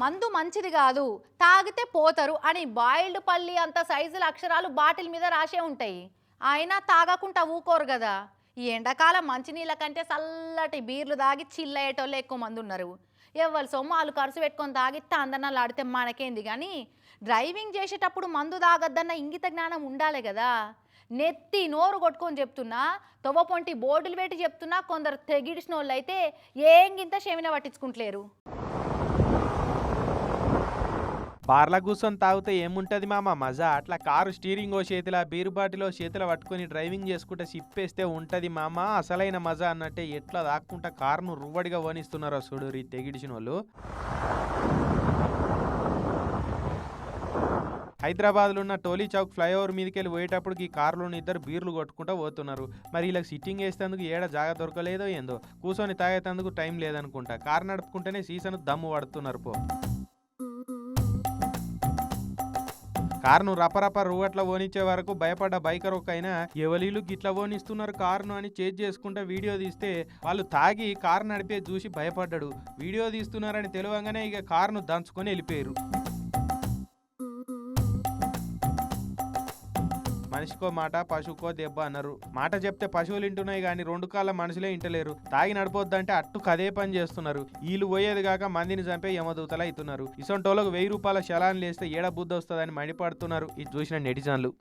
మందు మంచిది కాదు తాగితే పోతారు అని బాయిల్డ్ పల్లి అంత సైజుల అక్షరాలు బాటిల్ మీద రాసే ఉంటాయి. అయినా తాగకుండా ఊకోరు కదా ఈ ఎండాకాలం మంచినీళ్ళ కంటే చల్లటి బీర్లు తాగి చిల్లయ్యేటోళ్ళు ఎక్కువ మంది ఉన్నారు. ఎవరి సొమ్ము వాళ్ళు ఖర్చు పెట్టుకొని తాగి తందనాలు ఆడితే మనకేంది కానీ డ్రైవింగ్ చేసేటప్పుడు మందు తాగద్దన్న ఇంగిత జ్ఞానం ఉండాలి కదా నెత్తి నోరు కొట్టుకొని చెప్తున్నా తొవ్వపొంటి బోర్డులు పెట్టి చెప్తున్నా కొందరు తెగిడిసిన వాళ్ళు అయితే ఏం గింత షేమిన పట్టించుకుంటలేరు. బార్ల కూర్చొని తాగితే ఏముంటుంది మామ? మజా. అట్లా కారు స్టీరింగ్ ఓ చేతిలో బీరు బాటిలో చేతిలో పట్టుకొని డ్రైవింగ్ చేసుకుంటే సిప్పేస్తే ఉంటుంది మామ. అసలైన మజా అన్నట్టే ఎట్లా దాక్కుంటా కారును రువ్వడిగా వణిస్తున్నారో చూడు ఈ తెగిడిచిన వాళ్ళు హైదరాబాద్లో ఉన్న టోలీ చౌక్ ఫ్లైఓవర్ మీదకి వెళ్ళి పోయేటప్పుడు ఈ కారులోని ఇద్దరు బీర్లు కొట్టుకుంటూ పోతున్నారు. మరి ఇలా సిట్టింగ్ వేసేందుకు ఏడ జాగ దొరకలేదో ఏందో? కూర్చొని తాగేటందుకు టైం లేదనుకుంటా. కారు నడుపుకుంటేనే సీసన్ దమ్ము పడుతున్నారు పో. కారును రపరప రువ్వట్ల ఓనిచ్చే వరకు భయపడ్డ బైకర్ ఒక ఆయన ఎవలీలు గిట్ల ఓనిస్తున్నారు కారును అని చేజ్ చేసుకుంటే వీడియో తీస్తే వాళ్ళు తాగి కారు నడిపే చూసి భయపడ్డాడు. వీడియో తీస్తున్నారని తెలియగానే ఇక కారును దంచుకొని వెళ్ళిపోయారు మనిషికో మాట పశువుకో దెబ్బ అన్నారు మాట చెప్తే పశువులు వింటున్నాయి కానీ రెండు కాళ్ళ మనుషులే ఇంటలేరు. తాగి నడిపోద్దంటే అట్టు కదే పని చేస్తున్నారు. వీళ్ళు పోయేది కాక మందిని చంపే యమదూతలు అవుతున్నారు ఇసొంటోళ్ళకు వెయ్యి రూపాయల శలాన్ని లేస్తే ఏడ బుద్ధి వస్తుందని మండిపడుతున్నారు. ఇది చూసిన నెటిజన్లు.